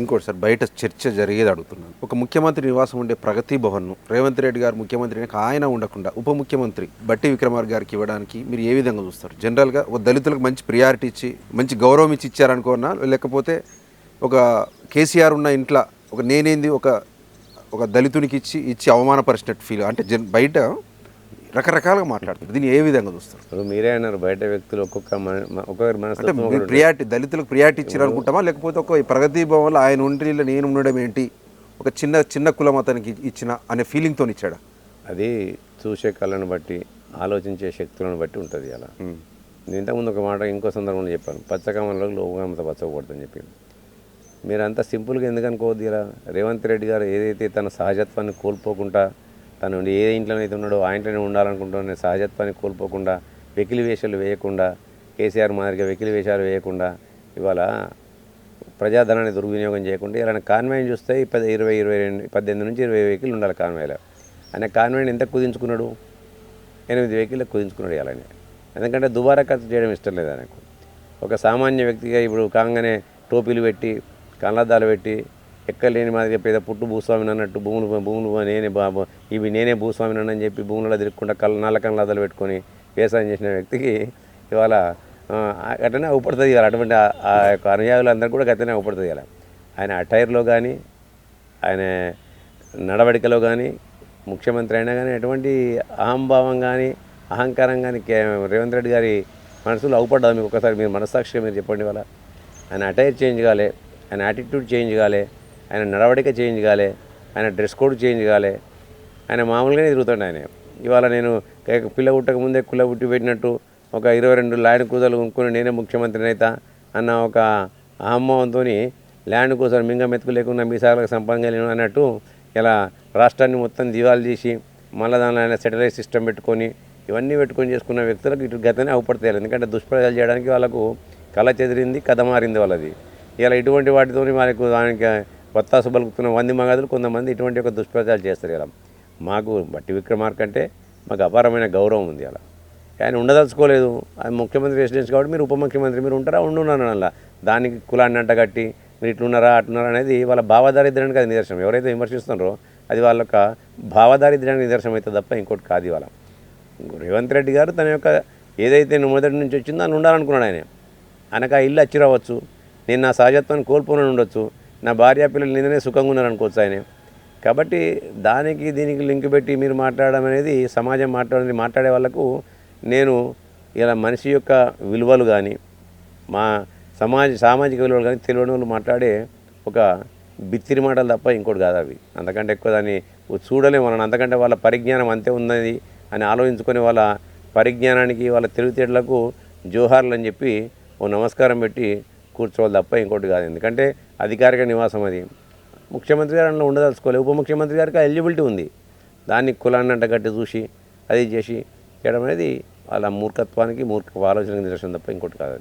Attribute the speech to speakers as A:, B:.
A: ఇంకోటి సార్ బయట చర్చ జరిగేది అడుగుతున్నాను. ఒక ముఖ్యమంత్రి నివాసం ఉండే ప్రగతి భవన్ను రేవంత్ రెడ్డి గారు ముఖ్యమంత్రి ఆయన ఉండకుండా ఉప ముఖ్యమంత్రి బట్టి విక్రమార్ గారికి ఇవ్వడానికి మీరు ఏ విధంగా చూస్తారు? జనరల్గా ఒక దళితులకు మంచి ప్రియారిటీ ఇచ్చి మంచి గౌరవం ఇచ్చి ఇచ్చారనుకోనా? లేకపోతే ఒక కేసీఆర్ ఉన్న ఇంట్లో ఒక నేనేంది ఒక ఒక దళితునికి ఇచ్చి ఇచ్చి అవమానపరిచినట్టు ఫీల్ అంటే జన్ బయట రకరకాలుగా మాట్లాడుతారు దీన్ని ఏ విధంగా చూస్తారు?
B: ఇప్పుడు మీరే అన్నారు బయట వ్యక్తులు ఒక్కొక్క ఒక్కొక్కరి
A: అంటే
B: మనస్తత్వం
A: మీరు
B: ఒకటి.
A: ప్రియారిటీ దళితులకు ప్రియారిటీ ఇచ్చారు అనుకుంటామా లేకపోతే ఒక ప్రగతి భవన్లో ఆయన ఉండి నేను ఉండడం ఏంటి? ఒక చిన్న చిన్న కులం అతనికి ఇచ్చిన అనే ఫీలింగ్తో ఇచ్చాడా?
B: అది చూసే కళ్ళను బట్టి ఆలోచించే శక్తులను బట్టి ఉంటుంది అలా. నేను ఇంతకుముందు ఒక మాట ఇంకో సందర్భంలో చెప్పాను. పచ్చకమలలో లోపంత పచ్చకూడదని చెప్పి మీరు అంత సింపుల్గా ఎందుకు అనుకోవద్దు ఇలా? రేవంత్ రెడ్డి గారు ఏదైతే తన సహజత్వాన్ని కోల్పోకుండా తను ఏ ఇంట్లోనైతే ఉన్నాడో ఆ ఇంట్లోనే ఉండాలనుకుంటున్న సహజత్వాన్ని కోల్పోకుండా వెకిలి వేషాలు వేయకుండా కేసీఆర్ మాదిరిగా వెకిలి వేషాలు వేయకుండా ఇవాళ ప్రజాధనాన్ని దుర్వినియోగం చేయకుండా ఇలా కాన్వాయిని చూస్తే పది ఇరవై ఇరవై రెండు పద్దెనిమిది నుంచి ఇరవై వెహికల్ ఉండాలి కాన్వాయిలో. ఆయన కాన్వాయిని ఎంత కుదించుకున్నాడు? ఎనిమిది వెహికల్ కుదించుకున్నాడు ఇలానే ఎందుకంటే దుబారా ఖర్చు చేయడం ఇష్టం లేదు ఆయనకు ఒక సామాన్య వ్యక్తిగా ఇప్పుడు కాగానే టోపీలు పెట్టి కళ్ళద్దాలు పెట్టి ఎక్కలేని మాదిరిగా పేద పుట్టు భూస్వామిని అన్నట్టు భూములు భూములు నేనే బాబు ఇవి నేనే భూస్వామిని అని చెప్పి భూములలో తిరగకుండా కళ్ళ నల్ల అదలు పెట్టుకొని వ్యవసాయం చేసిన వ్యక్తికి ఇవాళ ఆ, అట్లనే అవుపడుతుంది ఇవాళ. అటువంటి ఆ- యొక్క అనుయాయులందరూ కూడా గతనే అవుపడుతుంది ఇలా ఆయన అటైర్లో కానీ ఆయన నడవడికలో కానీ ముఖ్యమంత్రి అయినా కానీ ఎటువంటి అహంభావం కానీ అహంకారం కానీ కే రేవంత్ రెడ్డి గారి మనసులో అవుపడ్డా మీకు? ఒకసారి మీరు మనస్సాక్షిగా మీరు చెప్పండి వాళ్ళ ఆయన అటైర్ చేంజ్ కాలే ఆయన యాటిట్యూడ్ చేంజ్ కాలే ఆయన నడవడిక చేంజ్ కాలే ఆయన డ్రెస్ కోడ్ చేంజ్ కాలే ఆయన మామూలుగానే తిరుగుతాడు ఆయన. ఇవాళ నేను పిల్ల పుట్టక ముందే కుల్ల పుట్టి పెట్టినట్టు ఒక ఇరవై రెండు ల్యాండ్ కూదలు కొనుక్కుని నేనే ముఖ్యమంత్రిని అవుతా అన్న ఒక అహమ్మంతో ల్యాండ్ కోసం మింగ మెతుకు లేకుండా మీసాలకు సంపాదించలేను అన్నట్టు ఇలా రాష్ట్రాన్ని మొత్తం దివాలు చేసి మళ్ళీ దానిలో ఆయన సెటిలైట్ సిస్టమ్ పెట్టుకొని ఇవన్నీ పెట్టుకొని చేసుకున్న వ్యక్తులకు ఇటు గతనే అవపడతాయి ఎందుకంటే దుష్ప్రచారాలు చేయడానికి వాళ్ళకు కళ చెదిరింది కథ మారింది వాళ్ళది. ఇలా ఇటువంటి వాటితో వాళ్ళకు దానికి వత్తాసు బలుకుతున్న వంది మగాదులు కొంతమంది ఇటువంటి ఒక దుష్ప్రచారాలు చేస్తారు ఇలా మాకు బట్టి విక్రమార్క అంటే మాకు అపారమైన గౌరవం ఉంది అలా. ఆయన ఉండదలుచుకోలేదు. ఆయన ముఖ్యమంత్రి రెసిడెన్స్ కాబట్టి మీరు ఉప ముఖ్యమంత్రి మీరు ఉంటారా? ఉండున్నాను అలా. దానికి కులాన్ని అంటగట్టి మీరు ఇట్లున్నారా అట్లున్నారా అనేది వాళ్ళ భావదారిద్ర్యానికి అది నిదర్శనం. ఎవరైతే విమర్శిస్తున్నారో అది వాళ్ళ యొక్క భావదారిద్ర్యానికి నిదర్శనం అయితే తప్ప ఇంకోటి కాదు ఇవాళ. రేవంత్ రెడ్డి గారు తన యొక్క ఏదైతే మొదటి నుంచి వచ్చిందో అని ఉండాలనుకున్నాడు ఆయన. ఆయనకు ఆ ఇల్లు వచ్చి రావచ్చు. నేను నా సహజత్వాన్ని కోల్పోనని ఉండొచ్చు. నా భార్య పిల్లలు నిన్ననే సుఖంగా ఉన్నారనుకోవచ్చు ఆయన. కాబట్టి దానికి దీనికి లింక్ పెట్టి మీరు మాట్లాడడం అనేది సమాజం మాట్లాడని మాట్లాడే వాళ్ళకు నేను ఇలా మనిషి యొక్క విలువలు కానీ మా సమాజ సామాజిక విలువలు కానీ తెలియని వాళ్ళు మాట్లాడే ఒక బిత్తిరి మాటలు తప్ప ఇంకోటి కాదు అవి. అంతకంటే ఎక్కువ దాన్ని చూడలేము వాళ్ళని. అంతకంటే వాళ్ళ పరిజ్ఞానం అంతే ఉన్నది అని ఆలోచించుకొని వాళ్ళ పరిజ్ఞానానికి వాళ్ళ తెలివితేటలకు జోహార్లు అని చెప్పి ఓ నమస్కారం పెట్టి కూర్చోవాలి తప్ప ఇంకోటి కాదు. ఎందుకంటే అధికారిక నివాసం అది. ముఖ్యమంత్రి గారు అందులో ఉండదలుచుకోలేదు. ఉప ముఖ్యమంత్రి గారికి ఎలిజిబిలిటీ ఉంది. దాన్ని కులాన్ని అంటగట్టి చూసి అది చేసి చేయడం అనేది వాళ్ళ మూర్ఖత్వానికి మూర్ఖ ఆలోచనకు నిరసన తప్ప ఇంకోటి కాదు